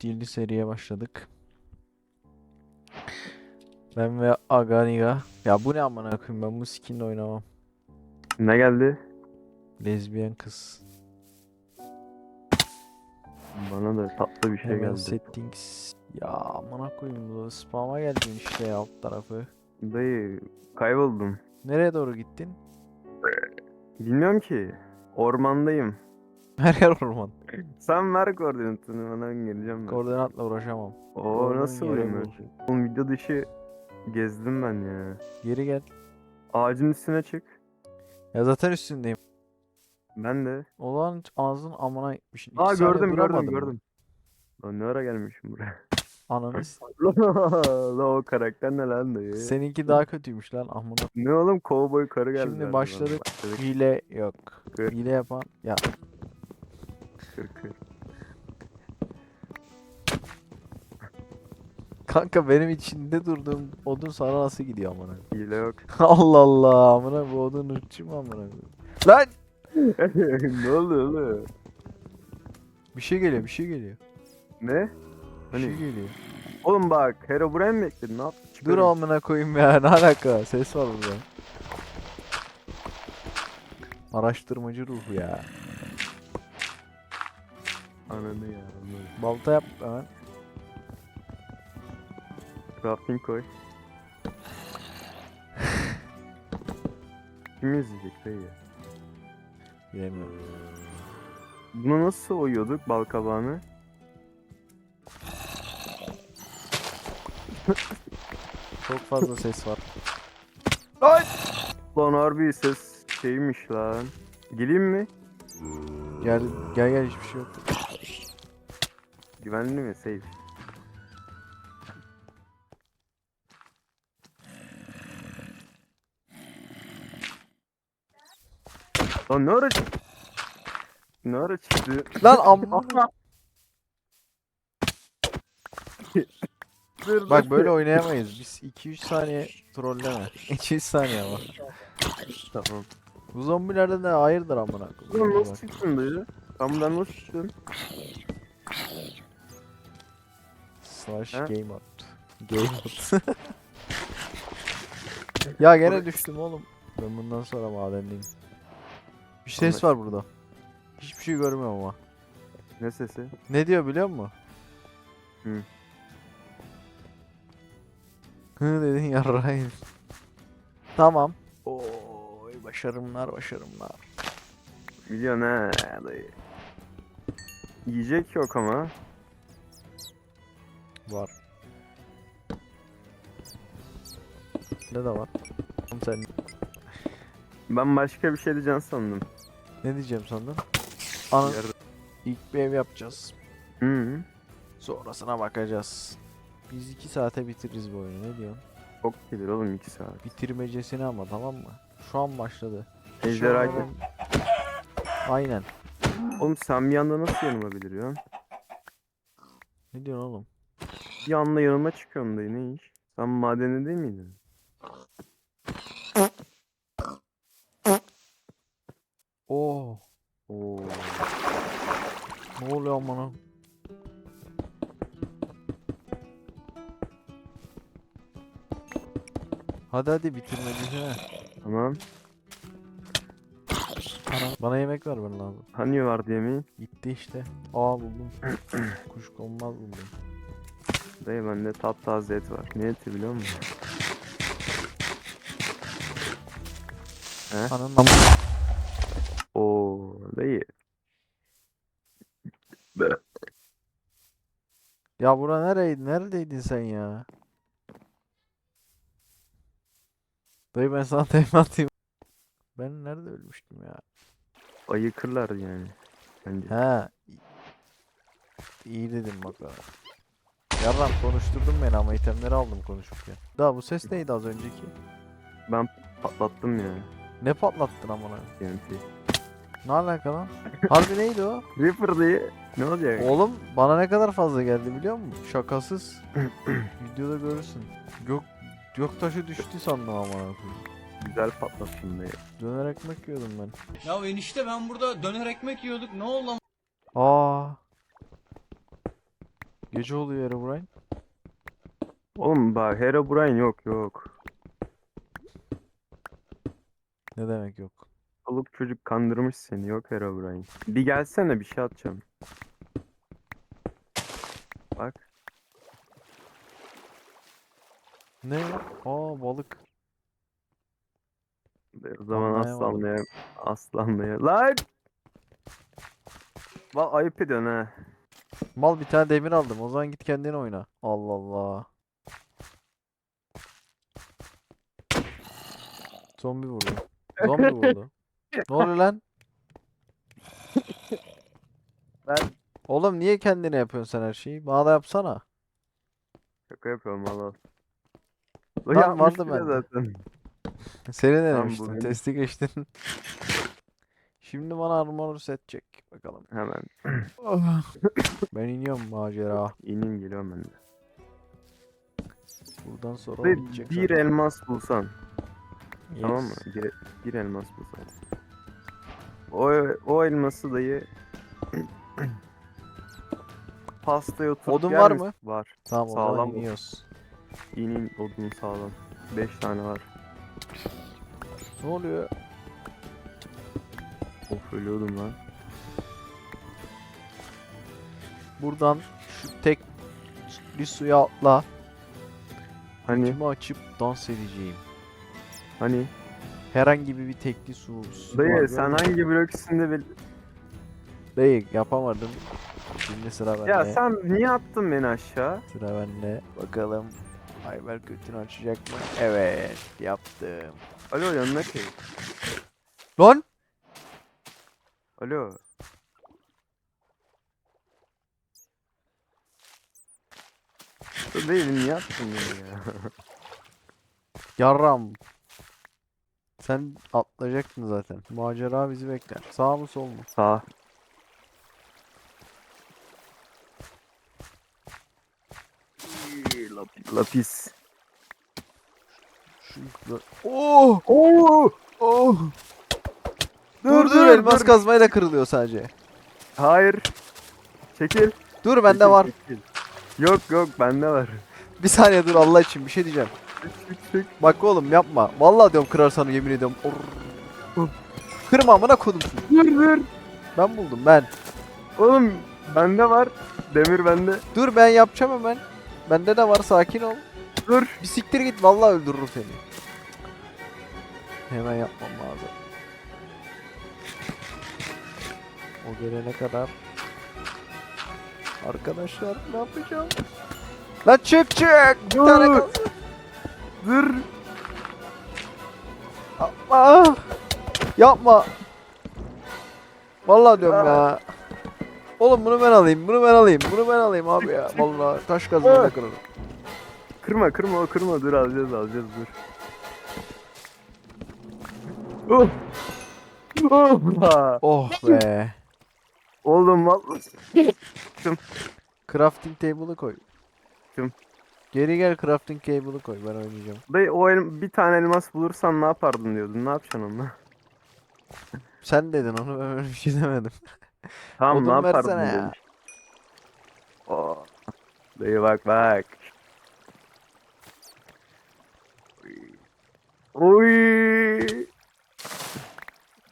ciddili seriye başladık. Ben ve Aganiga. Ya bu ne amına koyayım ben bu skinle oynamam. Ne geldi? Lezbiyen kız. Bana da tatlı bir şey Hemen geldi. settings. Ya amına koyayım bu spam'a geldin işte ya alt tarafı. Dayı kayboldum. Nereye doğru gittin? Bilmiyorum ki. Ormandayım. Her yer orman. Sen ver koordinatını bana ben geleceğim ben. Koordinatla uğraşamam. Oo Oradan nasıl yere bul. böyle? Oğlum video dışı gezdim ben ya. Geri gel. Ağacın üstüne çık. Ya zaten üstündeyim. Ben de. Olan ağzın amına gitmişsin. İki Aa saniye gördüm gördüm duramadın mı? gördüm. Lan ne ara gelmişim buraya? Ananı s- La o karakter ne lan dayı? Seninki daha kötüymüş lan amına. Ne oğlum kovboy karı geldi. Şimdi başladık. Başladık. Hile yok. Kır. Hile yapan ya Kır. kanka benim içinde durduğum odun sana nasıl gidiyor amına? Hile yok. Allah Allah amına bu odun ırkçı mı amına? Lan ne oluyor oğlum? bir şey geliyor bir şey geliyor. Ne? Bir şey Hani? geliyor. Oğlum bak Hero buraya mı bekledin? Ne yaptın? Dur Çıkarın. amına koyayım ya ne alaka ses var burada. Araştırmacı ruhu ya. Ananı ya. Balta yap hemen. Crafting koy. Kim izleyecek dayı? Bilemiyorum. Bunu nasıl oyuyorduk bal kabağını? Çok fazla ses var. Lan harbi ses şeymiş lan. Geleyim mi? Gel gel gel hiçbir şey yok. Güvenli mi? Safe. Lan ne ara çıktı? Ne ara çıktı? Lan amma. Bak böyle oynayamayız. Biz 2-3 saniye trolleme. 2-3 saniye ama. Tamam. Bu zombilerden de hayırdır amına Lan koyayım. nasıl çıktın dayı? Sen buradan nasıl çıktın? Slash game out. Game out. ya gene düştüm oğlum. Ben bundan sonra madendeyim. Bir ses var burada. Hiçbir şey görmüyorum ama. Ne sesi? Ne diyor biliyor musun? Hı. Hı dedin yarrayın. Tamam. Oy başarımlar başarımlar. Biliyorsun ha dayı. Yiyecek yok ama. Var. Ne de var? Oğlum Sen Ben başka bir şey diyeceğim sandım. ne diyeceğim sandın? Ana Yarın- ilk bir ev yapacağız. Hı. Sonrasına bakacağız. Biz 2 saate bitiririz bu oyunu. Ne diyorsun? Çok gelir oğlum 2 saat. Bitirmecesini ama tamam mı? Şu an başladı. Şu Ejderha an- gel. Aynen. Oğlum sen bir anda nasıl yanıma beliriyorsun? Ne diyorsun oğlum? Bir anda yanıma çıkıyorsun dayı ne iş? Sen madeni değil miydin? Oo. Oo. Ne oluyor amına? Hadi hadi bitirmecesine. Tamam. Ana, bana yemek ver ben lazım. Hani vardı yemeğin? Gitti işte. Aa buldum. Kuşkonmaz buldum. Dayı bende taptaze et var. Ne eti biliyor musun? He? Ananın am- Oo dayı. Ya bura nereydi? Neredeydin sen ya? Dayı ben sana tekme atayım. Ben nerede ölmüştüm ya? Ayıkırlar yani. Bence. He. İyi dedim bak. Yarram konuşturdun beni ama itemleri aldım konuşurken. Daha bu ses neydi az önceki? Ben patlattım ya. Ne patlattın amına? TNT. Ne alaka lan? Harbi neydi o? Reaper dayı. Ne olacak? Oğlum bana ne kadar fazla geldi biliyor musun? Şakasız. Videoda görürsün. Gök göktaşı düştü sandım amına koyayım. Güzel patlattın dayı. Döner ekmek yiyordum ben. Ya enişte ben burada döner ekmek yiyorduk ne oldu ama? Aa. Gece oluyor Herobrine. Oğlum bak Herobrine yok yok. Ne demek yok. Çoluk çocuk kandırmış seni yok Herobrine. Bir gelsene bir şey atacağım. Bak. Ne? Aa balık. O zaman Anlayamadım. aslanlaya aslanlaya. Lan! Bak ayıp ediyorsun ha. Mal bir tane demir aldım. O zaman git kendin oyna. Allah Allah. Zombi vurdu. Zombi vurdu. Ne oluyor lan? Ben Oğlum niye kendine yapıyorsun sen her şeyi? Bana da yapsana. şaka yapıyorum valla. Lan vardı bende. zaten. Seni Tamam, denemiştin. bugün- Testi geçtin. Şimdi bana armor set çek. Bakalım. Hemen Ben iniyorum macera. ineyim geliyorum ben de. Buradan sonra Ve bir zaten. elmas bulsan. Tamam mı? Yes. Bir, bir elmas bulsan. O, o elması dayı pastaya oturup Odun var mı? Var. Tamam Sağlam iniyoruz. İnin odun sağlam. 5 tane var. Ne oluyor? Of ölüyordum lan. Buradan şu tek bir suya atla. Hani Kimi açıp dans edeceğim. hani Herhangi bir tekli su. su dayı sen hangi blokisinde bil... Değil yapamadım. Şimdi sıra bende. Ya sen niye attın beni aşağı? Sıra bende. Bakalım. Ayber kötünü açacak mı? Evet yaptım. Alo yanına şey. Lan! Alo. Dur Değil niye attın beni ya? Yarram. Sen atlayacaktın zaten. Macera bizi bekler. Sağ mı sol mu? Sağ. Lap- Lapis. Şu yukarı- Oh! Oo! Oh! Dur dur, elmas kazmayla kırılıyor sadece. Hayır. Çekil. Dur bende Çekil, var. çekil. Yok yok bende var. Bir saniye dur Allah için bir şey diyeceğim. Çık çık çık. Bak oğlum yapma. Vallahi diyorum kırarsan yemin ediyorum. Orr. Kırma amına kodum. Dur dur. Ben buldum ben. Oğlum bende var. Demir bende. Dur ben yapacağım hemen. Bende de var sakin ol. Dur. Bir siktir git vallahi öldürürüm seni. Hemen yapmam lazım. O gelene kadar. Arkadaşlar ne yapacağım? Lan çık çık. Bir tane Dur. Yapma. Yapma. Vallahi diyorum ya. Oğlum bunu ben alayım, bunu ben alayım, bunu ben alayım abi ya. Vallahi taş kazmayla kırarım. Kırma kırma o kırma dur alacağız alacağız dur. Oh. Oh. Oh be. Oğlum vallahi. Crafting table'ı koy. Kim? Geri gel crafting table'ı koy ben oynayacağım. Dayı o el, bir tane elmas bulursan ne yapardın diyordun. Ne yapacaksın onunla? Sen dedin onu ben öyle bir şey demedim. Tamam Odun ne yapardın versene ya. demiş. Oh. Dayı bak bak. Oy.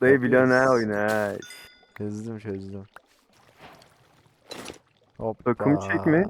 Dayı biliyorsun ha oyunu ha. Çözdüm çözdüm. Hoppa. Takım çekme.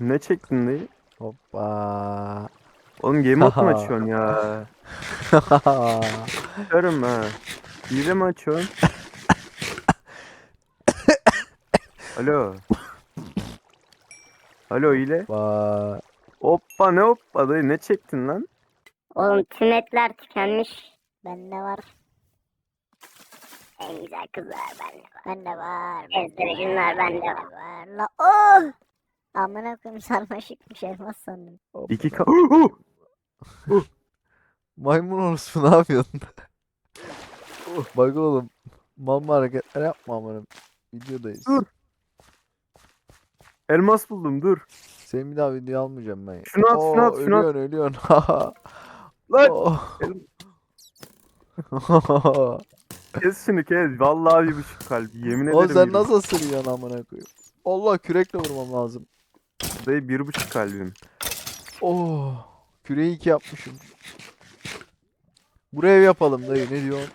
Ne çektin dayı? Hoppa. Oğlum game mode mu açıyorsun ya? Görüm ha. Hile mi açıyorsun? Alo. Alo hile. Hoppa. Hoppa ne hoppa dayı ne çektin lan? Oğlum tüm etler tükenmiş. Bende var. En güzel kızlar bende var. Bende var. Ezdiricimler bende var. var. La oh! Amına koyayım sarmaşıkmış elmas sandım. İki ka... Maymun orospu ne yapıyorsun? Bak oğlum. Mal hareketler yapma amanım. Videodayız. Dur. Elmas buldum dur. Seni bir daha video almayacağım ben. Şunu at, şunu Oo, at, şunu at. ölüyorsun, ölüyorsun. Lan Oh. kes şunu kes. Vallahi bir buçuk kalp. Yemin ederim. O sen nasıl sürüyorsun amına koyayım? Allah kürekle vurmam lazım. Dayı bir buçuk kalbim. Oh. Küreği iki yapmışım. Buraya ev yapalım dayı ne diyorsun?